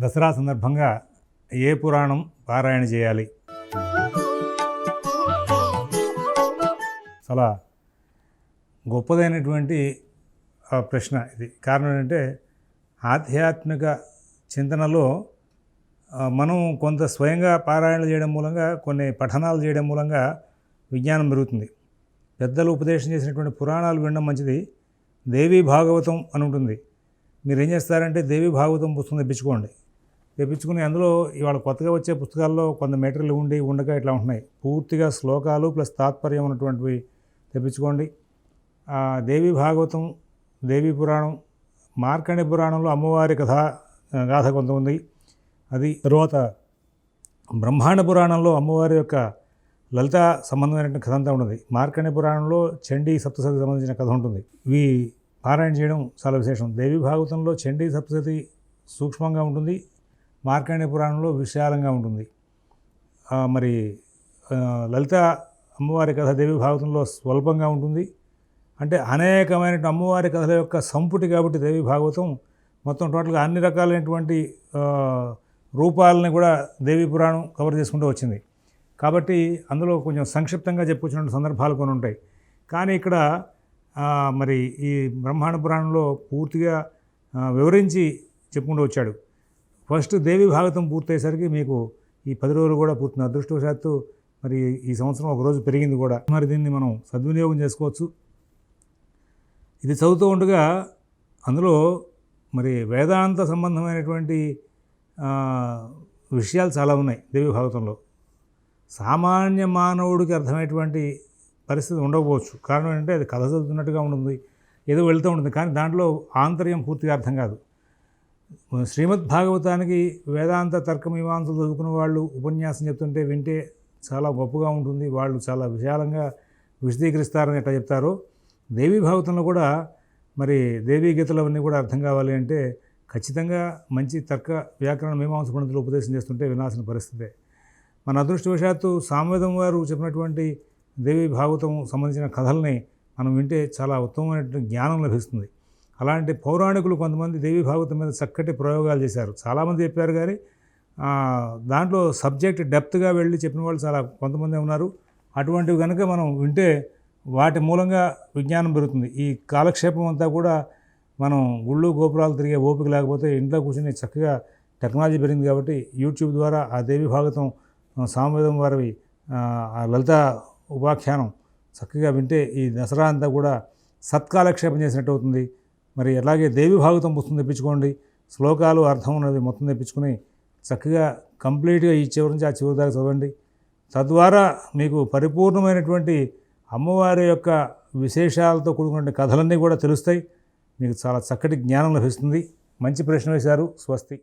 దసరా సందర్భంగా ఏ పురాణం పారాయణ చేయాలి? చాలా గొప్పదైనటువంటి ప్రశ్న ఇది. కారణం ఏంటంటే ఆధ్యాత్మిక చింతనలో మనం కొంత స్వయంగా పారాయణ చేయడం మూలంగా కొన్ని పఠనాలు చేయడం మూలంగా విజ్ఞానం పెరుగుతుంది. పెద్దలు ఉపదేశం చేసినటువంటి పురాణాలు వినడం మంచిది. దేవీ భాగవతం అని ఉంటుంది. మీరు ఏం చేస్తారంటే దేవి భాగవతం పుస్తకం తెప్పించుకోండి. తెప్పించుకుని అందులో ఇవాళ కొత్తగా వచ్చే పుస్తకాల్లో కొంత మెటీరియల్ ఉండి ఉండగా ఇట్లా ఉంటున్నాయి. పూర్తిగా శ్లోకాలు ప్లస్ తాత్పర్యం ఉన్నటువంటివి తెప్పించుకోండి. దేవి భాగవతం దేవి పురాణం మార్కండి పురాణంలో అమ్మవారి కథ గాథ కొంత ఉంది. అది తరువాత బ్రహ్మాండ పురాణంలో అమ్మవారి యొక్క లలిత సంబంధమైనటువంటి కథ అంతా ఉన్నది. మార్కండి పురాణంలో చండీ సప్తసతి సంబంధించిన కథ ఉంటుంది. ఇవి పారాయణ చేయడం చాలా విశేషం. దేవి భాగవతంలో చండీ సప్తసతి సూక్ష్మంగా ఉంటుంది. మార్కండే పురాణంలో విశాలంగా ఉంటుంది. మరి లలిత అమ్మవారి కథ దేవి భాగవతంలో స్వల్పంగా ఉంటుంది. అంటే అనేకమైన అమ్మవారి కథల యొక్క సంపుటి కాబట్టి దేవి భాగవతం మొత్తం టోటల్గా అన్ని రకాలైనటువంటి రూపాలని కూడా దేవి పురాణం కవర్ చేసుకుంటూ వచ్చింది. కాబట్టి అందులో కొంచెం సంక్షిప్తంగా చెప్పుకొచ్చిన సందర్భాలు కొన్ని ఉంటాయి. కానీ ఇక్కడ మరి ఈ బ్రహ్మాండ పురాణంలో పూర్తిగా వివరించి చెప్పుకుంటూ వచ్చాడు. ఫస్ట్ దేవి భాగతం పూర్తయ్యేసరికి మీకు ఈ పది రోజులు కూడా పూర్తి అదృష్టవశాత్తు మరి ఈ సంవత్సరం ఒక రోజు పెరిగింది కూడా. మరి దీన్ని మనం సద్వినియోగం చేసుకోవచ్చు. ఇది చదువుతూ ఉండగా అందులో మరి వేదాంత సంబంధమైనటువంటి విషయాలు చాలా ఉన్నాయి దేవి భాగవతంలో. సామాన్య మానవుడికి అర్థమయ్యేటువంటి పరిస్థితి ఉండకపోవచ్చు. కారణం ఏంటంటే అది కథ చదువుతున్నట్టుగా ఉంటుంది ఏదో వెళ్తూ ఉంటుంది. కానీ దాంట్లో ఆంతర్యం పూర్తిగా అర్థం కాదు. శ్రీమద్ భాగవతానికి వేదాంత తర్క మీమాంసలు చదువుకున్న వాళ్ళు ఉపన్యాసం చెప్తుంటే వింటే చాలా గొప్పగా ఉంటుంది. వాళ్ళు చాలా విశాలంగా విశదీకరిస్తారని ఎట్లా చెప్తారు? దేవీ భాగవతంలో కూడా మరి దేవీ గీతలు అవన్నీ కూడా అర్థం కావాలి అంటే ఖచ్చితంగా మంచి తర్క వ్యాకరణ మీమాంస పండితులు ఉపదేశం చేస్తుంటే వినాల్సిన పరిస్థితే. మన అదృష్టవశాత్తు సామవేదం వారు చెప్పినటువంటి దేవి భాగవతం సంబంధించిన కథల్ని మనం వింటే చాలా ఉత్తమమైనటువంటి జ్ఞానం లభిస్తుంది. అలాంటి పౌరాణికులు కొంతమంది దేవి భాగవతం మీద చక్కటి ప్రయోగాలు చేశారు. చాలామంది చెప్పారు కానీ దాంట్లో సబ్జెక్ట్ డెప్త్గా వెళ్ళి చెప్పిన వాళ్ళు చాలా కొంతమంది ఉన్నారు. అటువంటివి కనుక మనం వింటే వాటి మూలంగా విజ్ఞానం పెరుగుతుంది. ఈ కాలక్షేపం అంతా కూడా మనం గుళ్ళు గోపురాలు తిరిగే ఓపిక లేకపోతే ఇంట్లో కూర్చొని చక్కగా టెక్నాలజీ పెరిగింది కాబట్టి యూట్యూబ్ ద్వారా ఆ దేవి భాగవతం సామవేదం వారి ఆ లలిత ఉపాఖ్యానం చక్కగా వింటే ఈ దసరా అంతా కూడా సత్కాలక్షేపం చేసినట్టు అవుతుంది. మరి అలాగే దేవి భాగవతం పుస్తకం తెప్పించుకోండి. శ్లోకాలు అర్థం ఉన్నది మొత్తం తెప్పించుకుని చక్కగా కంప్లీట్గా ఈ చివరి నుంచి ఆ చివరి దాకా చదవండి. తద్వారా మీకు పరిపూర్ణమైనటువంటి అమ్మవారి యొక్క విశేషాలతో కూడుకున్న కథలన్నీ కూడా తెలుస్తాయి. మీకు చాలా చక్కటి జ్ఞానం లభిస్తుంది. మంచి ప్రశ్న వేశారు. స్వస్తి.